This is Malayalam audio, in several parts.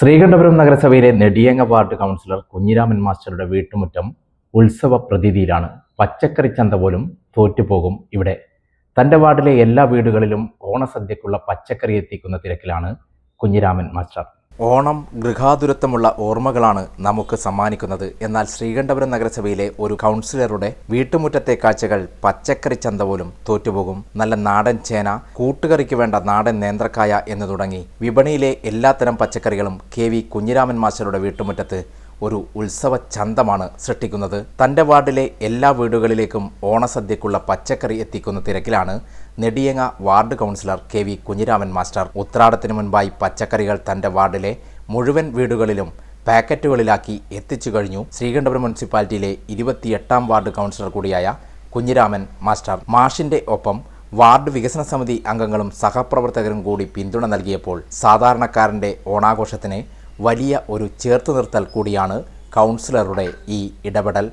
ശ്രീകണ്ഠപുരം നഗരസഭയിലെ നെടിയങ്ങ വാർഡ് കൗൺസിലർ കുഞ്ഞിരാമൻ മാസ്റ്ററുടെ വീട്ടുമുറ്റം ഉത്സവ പ്രതീതിയിലാണ്. പച്ചക്കറി ചന്ത പോലും തോറ്റുപോകും ഇവിടെ. തന്റെ വാർഡിലെ എല്ലാ വീടുകളിലും ഓണസദ്യക്കുള്ള പച്ചക്കറി എത്തിക്കുന്ന തിരക്കിലാണ് കുഞ്ഞിരാമൻ മാസ്റ്റർ. ഓണം ഗൃഹാതുരത്വമുള്ള ഓർമ്മകളാണ് നമുക്ക് സമ്മാനിക്കുന്നത്. എന്നാൽ ശ്രീകണ്ഠപുരം നഗരസഭയിലെ ഒരു കൗൺസിലറുടെ വീട്ടുമുറ്റത്തെ കാഴ്ചകൾ പച്ചക്കറി ചന്ത പോലും തോറ്റുപോകും. നല്ല നാടൻ ചേന കൂട്ടുകറിക്ക് വേണ്ട നാടൻ നേന്ത്രക്കായ എന്ന് തുടങ്ങി വിപണിയിലെ എല്ലാത്തരം പച്ചക്കറികളും കെ വി കുഞ്ഞിരാമൻ മാസ്റ്ററുടെ വീട്ടുമുറ്റത്ത് ഒരു ഉത്സവ ചന്തമാണ് സൃഷ്ടിക്കുന്നത്. തന്റെ വാർഡിലെ എല്ലാ വീടുകളിലേക്കും ഓണസദ്യക്കുള്ള പച്ചക്കറി എത്തിക്കുന്ന തിരക്കിലാണ് Nediyanga ward councillor K V Kunhiraman master. ഉത്രാടത്തിന് മുൻപായി പച്ചക്കറികൾ തന്റെ വാർഡിലെ മുഴുവൻ വീടുകളിലും പാക്കറ്റുകളിലാക്കി എത്തിച്ചു കഴിഞ്ഞു. ശ്രീകണ്ഠപുരം മുനിസിപ്പാലിറ്റിയിലെ ഇരുപത്തിയെട്ടാം വാർഡ് കൗൺസിലർ കൂടിയായ കുഞ്ഞിരാമൻ മാസ്റ്റർ. മാഷിന്റെ ഒപ്പം വാർഡ് വികസന സമിതി അംഗങ്ങളും സഹപ്രവർത്തകരും കൂടി പിന്തുണ നൽകിയപ്പോൾ സാധാരണക്കാരന്റെ ഓണാഘോഷത്തിന് വലിയ ഒരു ചേർത്ത് നിർത്തൽ കൂടിയാണ് കൗൺസിലറുടെ ഈ ഇടപെടൽ.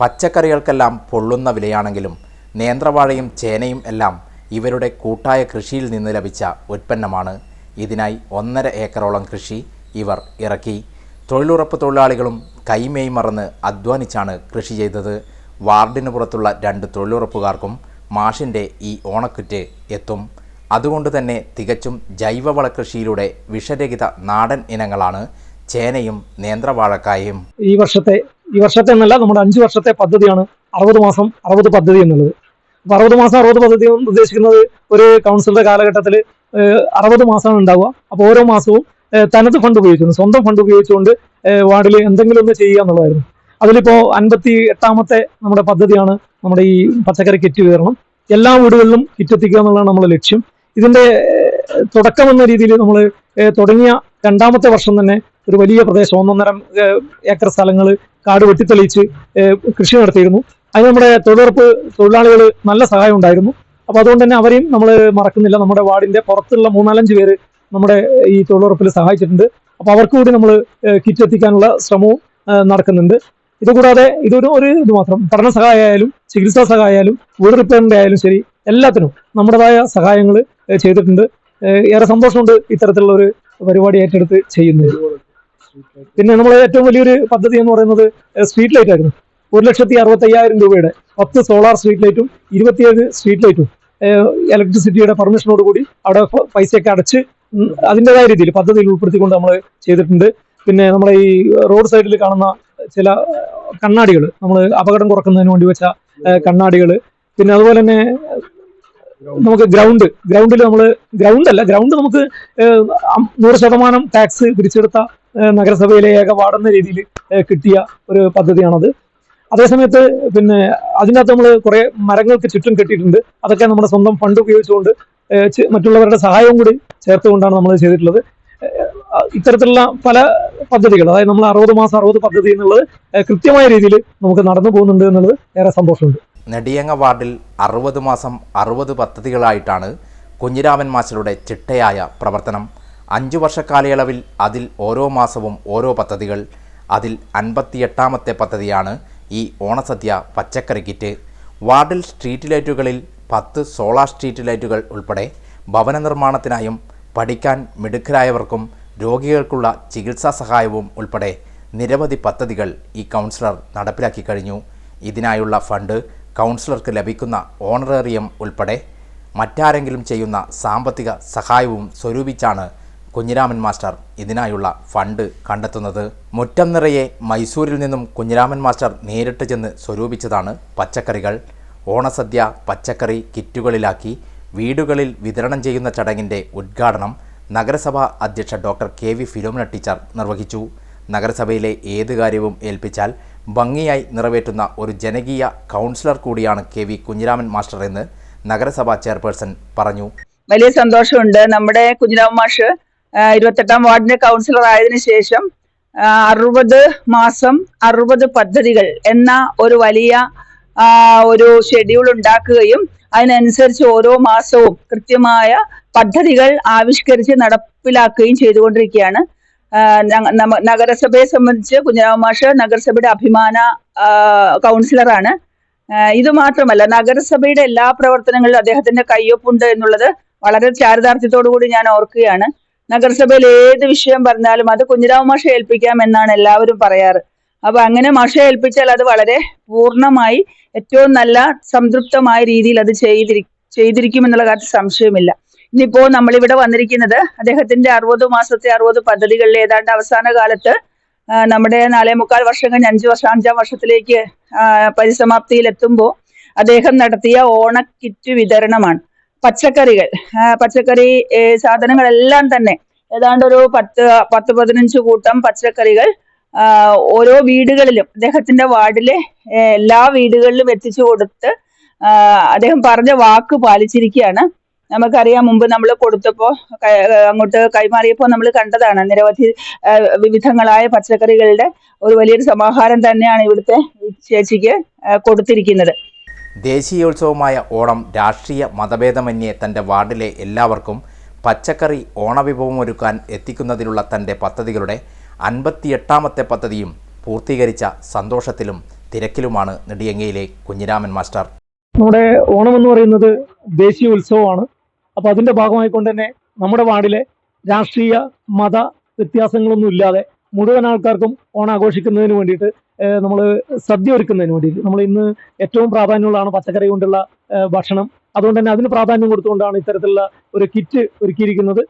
പച്ചക്കറികൾക്കെല്ലാം പൊള്ളുന്ന വിലയാണെങ്കിലും നേന്ത്രവാഴയും ചേനയും എല്ലാം ഇവരുടെ കൂട്ടായ കൃഷിയിൽ നിന്ന് ലഭിച്ച ഉൽപ്പന്നമാണ്. ഇതിനായി ഒന്നര ഏക്കറോളം കൃഷി ഇവർ ഇറക്കി. തൊഴിലുറപ്പ് തൊഴിലാളികളും കൈമേയ് മറന്ന് അധ്വാനിച്ചാണ് കൃഷി ചെയ്തത്. വാർഡിന് പുറത്തുള്ള രണ്ട് തൊഴിലുറപ്പുകാർക്കും മാഷിന്റെ ഈ ഓണക്കുറ്റ് എത്തും. അതുകൊണ്ട് തന്നെ തികച്ചും ജൈവവള കൃഷിയിലൂടെ വിഷരഹിത നാടൻ ഇനങ്ങളാണ് ചേനയും നേന്ത്രവാഴക്കായും ഈ വർഷത്തെ ഈ വർഷത്തെ എന്നല്ല നമ്മുടെ അഞ്ച് വർഷത്തെ പദ്ധതിയാണ് അറുപത് മാസം അറുപത് പദ്ധതി എന്നുള്ളത്. അപ്പൊ അറുപത് മാസം അറുപത് പദ്ധതി ഉദ്ദേശിക്കുന്നത് ഒരു കൗൺസിലിന്റെ കാലഘട്ടത്തിൽ അറുപത് മാസമാണ് ഉണ്ടാവുക. അപ്പോൾ ഓരോ മാസവും തനത് ഫണ്ട് ഉപയോഗിക്കുന്നു. സ്വന്തം ഫണ്ട് ഉപയോഗിച്ചുകൊണ്ട് വാർഡിൽ എന്തെങ്കിലും ഒന്ന് ചെയ്യുക എന്നുള്ളതായിരുന്നു. അതിലിപ്പോ അൻപത്തി എട്ടാമത്തെ നമ്മുടെ പദ്ധതിയാണ് നമ്മുടെ ഈ പച്ചക്കറി കിറ്റ് വിതരണം. എല്ലാ വീടുകളിലും കിറ്റ് എത്തിക്കുക എന്നുള്ളതാണ് നമ്മുടെ ലക്ഷ്യം. ഇതിന്റെ തുടക്കം എന്ന രീതിയിൽ നമ്മൾ തുടങ്ങിയ രണ്ടാമത്തെ വർഷം തന്നെ ഒരു വലിയ പ്രദേശം ഒന്നൊന്നര ഏക്കർ സ്ഥലങ്ങൾ കാട് വെട്ടിത്തെളിയിച്ച് കൃഷി നടത്തിയിരുന്നു. അതിന് നമ്മുടെ തൊഴിലുറപ്പ് തൊഴിലാളികൾ നല്ല സഹായം ഉണ്ടായിരുന്നു. അപ്പൊ അതുകൊണ്ട് തന്നെ അവരെയും നമ്മൾ മറക്കുന്നില്ല. നമ്മുടെ വാർഡിന്റെ പുറത്തുള്ള മൂന്നാലഞ്ച് പേര് നമ്മുടെ ഈ തൊഴിലുറപ്പിൽ സഹായിച്ചിട്ടുണ്ട്. അപ്പോൾ അവർക്ക് കൂടി നമ്മൾ കിറ്റ് എത്തിക്കാനുള്ള ശ്രമവും നടക്കുന്നുണ്ട്. ഇതുകൂടാതെ ഇതൊരു ഒരു ഇത് മാത്രം പഠന സഹായമായാലും ചികിത്സാ സഹായമായാലും വീട് റിപ്പയറിന്റെ ആയാലും ശരി എല്ലാത്തിനും നമ്മുടേതായ സഹായങ്ങൾ ചെയ്തിട്ടുണ്ട്. ഏറെ സന്തോഷമുണ്ട് ഇത്തരത്തിലുള്ള ഒരു പരിപാടി ഏറ്റെടുത്ത് ചെയ്യുന്നത്. പിന്നെ നമ്മൾ ഏറ്റവും വലിയൊരു പദ്ധതി എന്ന് പറയുന്നത് സ്ട്രീറ്റ് ലൈറ്റ് ആയിരുന്നു. ഒരു ലക്ഷത്തി അറുപത്തി അയ്യായിരം രൂപയുടെ പത്ത് സോളാർ സ്ട്രീറ്റ് ലൈറ്റും ഇരുപത്തിയേഴ് സ്ട്രീറ്റ് ലൈറ്റും ഇലക്ട്രിസിറ്റിയുടെ പെർമിഷനോട് കൂടി അവിടെ പൈസയൊക്കെ അടച്ച് അതിന്റെതായ രീതിയിൽ പദ്ധതിയിൽ ഉൾപ്പെടുത്തിക്കൊണ്ട് നമ്മൾ ചെയ്തിട്ടുണ്ട്. പിന്നെ നമ്മളെ ഈ റോഡ് സൈഡിൽ കാണുന്ന ചില കണ്ണാടികൾ നമ്മൾ അപകടം കുറക്കുന്നതിന് വേണ്ടി വെച്ച കണ്ണാടികൾ പിന്നെ അതുപോലെ തന്നെ നമുക്ക് ഗ്രൗണ്ട് ഗ്രൗണ്ടിൽ നമ്മൾ ഗ്രൗണ്ട് അല്ല ഗ്രൗണ്ട് നമുക്ക് നൂറ് ശതമാനം ടാക്സ് പിരിച്ചെടുത്ത നഗരസഭയിലെ ഏക വാർഡെന്ന രീതിയിൽ കിട്ടിയ ഒരു പദ്ധതിയാണത്. അതേസമയത്ത് പിന്നെ അതിനകത്ത് നമ്മൾ കുറേ മരങ്ങൾക്ക് ചുറ്റും കെട്ടിയിട്ടുണ്ട്. അതൊക്കെ നമ്മുടെ സ്വന്തം ഫണ്ട് ഉപയോഗിച്ചുകൊണ്ട് മറ്റുള്ളവരുടെ സഹായവും കൂടി ചേർത്തുകൊണ്ടാണ് നമ്മൾ ചെയ്തിട്ടുള്ളത്. ഇത്തരത്തിലുള്ള പല പദ്ധതികൾ അതായത് നമ്മൾ അറുപത് മാസം അറുപത് പദ്ധതി എന്നുള്ളത് കൃത്യമായ രീതിയിൽ നമുക്ക് നടന്നു പോകുന്നുണ്ട് എന്നുള്ളത് ഏറെ സന്തോഷമുണ്ട്. നെടിയങ്ങ വാർഡിൽ അറുപത് മാസം അറുപത് പദ്ധതികളായിട്ടാണ് കുഞ്ഞിരാമൻ മാസ്റ്ററുടെ ചിട്ടയായ പ്രവർത്തനം. അഞ്ചു വർഷ കാലയളവിൽ അതിൽ ഓരോ മാസവും ഓരോ പദ്ധതികൾ. അതിൽ അൻപത്തിയെട്ടാമത്തെ പദ്ധതിയാണ് ഈ ഓണസദ്യ പച്ചക്കറി കിറ്റ്. വാർഡിൽ സ്ട്രീറ്റ് ലൈറ്റുകളിൽ പത്ത് സോളാർ സ്ട്രീറ്റ് ലൈറ്റുകൾ ഉൾപ്പെടെ ഭവന നിർമ്മാണത്തിനായും പഠിക്കാൻ മിടുക്കരായവർക്കും രോഗികൾക്കുള്ള ചികിത്സാ സഹായവും ഉൾപ്പെടെ നിരവധി പദ്ധതികൾ ഈ കൗൺസിലർ നടപ്പിലാക്കി കഴിഞ്ഞു. ഇതിനായുള്ള ഫണ്ട് കൗൺസിലർക്ക് ലഭിക്കുന്ന ഓണറേറിയം ഉൾപ്പെടെ മറ്റാരെങ്കിലും ചെയ്യുന്ന സാമ്പത്തിക സഹായവും സ്വരൂപിച്ചാണ് കുഞ്ഞിരാമൻ മാസ്റ്റർ ഇതിനായുള്ള ഫണ്ട് കണ്ടെത്തുന്നത്. മുറ്റം നിറയെ മൈസൂരിൽ നിന്നും കുഞ്ഞിരാമൻ മാസ്റ്റർ നേരിട്ട് ചെന്ന് സ്വരൂപിച്ചതാണ് പച്ചക്കറികൾ. ഓണസദ്യ പച്ചക്കറി കിറ്റുകളിലാക്കി വീടുകളിൽ വിതരണം ചെയ്യുന്ന ചടങ്ങിന്റെ ഉദ്ഘാടനം നഗരസഭാ അധ്യക്ഷ doctor K V Philomina teacher നിർവഹിച്ചു. നഗരസഭയിലെ ഏത് കാര്യവും ഏൽപ്പിച്ചാൽ ഭംഗിയായി നിറവേറ്റുന്ന ഒരു ജനകീയ കൗൺസിലർ കൂടിയാണ് കെ വി കുഞ്ഞിരാമൻ മാസ്റ്റർ എന്ന് നഗരസഭാ ചെയർപേഴ്സൺ പറഞ്ഞു. വലിയ സന്തോഷമുണ്ട്. നമ്മുടെ കുഞ്ഞിരാമൻ മാഷ് ഇരുപത്തെട്ടാം വാർഡിന്റെ കൗൺസിലർ ആയതിനു ശേഷം അറുപത് മാസം അറുപത് പദ്ധതികൾ എന്ന ഒരു വലിയ ഒരു ഷെഡ്യൂൾ ഉണ്ടാക്കുകയും അതിനനുസരിച്ച് ഓരോ മാസവും കൃത്യമായ പദ്ധതികൾ ആവിഷ്കരിച്ച് നടപ്പിലാക്കുകയും ചെയ്തുകൊണ്ടിരിക്കുകയാണ്. നഗരസഭയെ സംബന്ധിച്ച് കുഞ്ഞിരാമ മാഷ് നഗരസഭയുടെ അഭിമാന കൗൺസിലറാണ്. ഇത് മാത്രമല്ല നഗരസഭയുടെ എല്ലാ പ്രവർത്തനങ്ങളിലും അദ്ദേഹത്തിന്റെ കയ്യൊപ്പുണ്ട് എന്നുള്ളത് വളരെ ചാരിതാർത്ഥ്യത്തോടു കൂടി ഞാൻ ഓർക്കുകയാണ്. നഗരസഭയിൽ ഏത് വിഷയം പറഞ്ഞാലും അത് കുഞ്ഞിരാമ മാഷ ഏൽപ്പിക്കാം എന്നാണ് എല്ലാവരും പറയാറ്. അപ്പൊ അങ്ങനെ മാഷ ഏൽപ്പിച്ചാൽ അത് വളരെ പൂർണമായി ഏറ്റവും നല്ല സംതൃപ്തമായ രീതിയിൽ അത് ചെയ്തിരി ചെയ്തിരിക്കും എന്നുള്ള കാര്യത്തിൽ സംശയമില്ല ഇന്നിപ്പോ നമ്മളിവിടെ വന്നിരിക്കുന്നത് അദ്ദേഹത്തിന്റെ അറുപത് മാസത്തെ അറുപത് പദ്ധതികളിൽ ഏതാണ്ട് അവസാന കാലത്ത് നമ്മുടെ നാലേ മുക്കാൽ വർഷം കഴിഞ്ഞ് അഞ്ച് വർഷം അഞ്ചാം വർഷത്തിലേക്ക് പരിസമാപ്തിയിലെത്തുമ്പോൾ അദ്ദേഹം നടത്തിയ ഓണക്കിറ്റ് വിതരണമാണ്. പച്ചക്കറികൾ പച്ചക്കറി സാധനങ്ങളെല്ലാം തന്നെ ഏതാണ്ട് ഒരു പത്ത് പത്ത് പതിനഞ്ച് കൂട്ടം പച്ചക്കറികൾ ഓരോ വീടുകളിലും അദ്ദേഹത്തിന്റെ വാർഡിലെ എല്ലാ വീടുകളിലും എത്തിച്ചു കൊടുത്ത് അദ്ദേഹം പറഞ്ഞ വാക്ക് പാലിച്ചിരിക്കുകയാണ്. നമുക്കറിയാം മുമ്പ് നമ്മൾ കൊടുത്തപ്പോൾ അങ്ങോട്ട് കൈമാറിയപ്പോൾ നമ്മൾ കണ്ടതാണ് നിരവധി വിവിധങ്ങളായ പച്ചക്കറികളുടെ ഒരു വലിയൊരു സമാഹാരം തന്നെയാണ് ഇവിടുത്തെ ചേച്ചിക്ക് കൊടുത്തിരിക്കുന്നത്. ദേശീയോത്സവമായ ഓണം രാഷ്ട്രീയ മതഭേദമന്യേ തന്റെ വാർഡിലെ എല്ലാവർക്കും പച്ചക്കറി ഓണവിഭവം ഒരുക്കാൻ എത്തിക്കുന്നതിലുള്ള തന്റെ പദ്ധതികളുടെ അൻപത്തിയെട്ടാമത്തെ പദ്ധതിയും പൂർത്തീകരിച്ച സന്തോഷത്തിലും തിരക്കിലുമാണ് നെടിയങ്ങയിലെ കുഞ്ഞിരാമൻ മാസ്റ്റർ. നമ്മുടെ ഓണം എന്ന് പറയുന്നത് ദേശീയ ഉത്സവമാണ് അപ്പൊ അതിന്റെ ഭാഗമായിക്കൊണ്ട് തന്നെ നമ്മുടെ വാർഡിലെ രാഷ്ട്രീയ മത വ്യത്യാസങ്ങളൊന്നും ഇല്ലാതെ മുഴുവൻ ആൾക്കാർക്കും ഓണം ആഘോഷിക്കുന്നതിന് വേണ്ടിയിട്ട് നമ്മൾ സദ്യ ഒരുക്കുന്നതിന് വേണ്ടിയിട്ട്. നമ്മൾ ഇന്ന് ഏറ്റവും പ്രാധാന്യമുള്ളതാണ് പച്ചക്കറി കൊണ്ടുള്ള ഭക്ഷണം. അതുകൊണ്ട് തന്നെ അതിന് പ്രാധാന്യം കൊടുത്തുകൊണ്ടാണ് ഇത്തരത്തിലുള്ള ഒരു കിറ്റ് ഒരുക്കിയിരിക്കുന്നത്.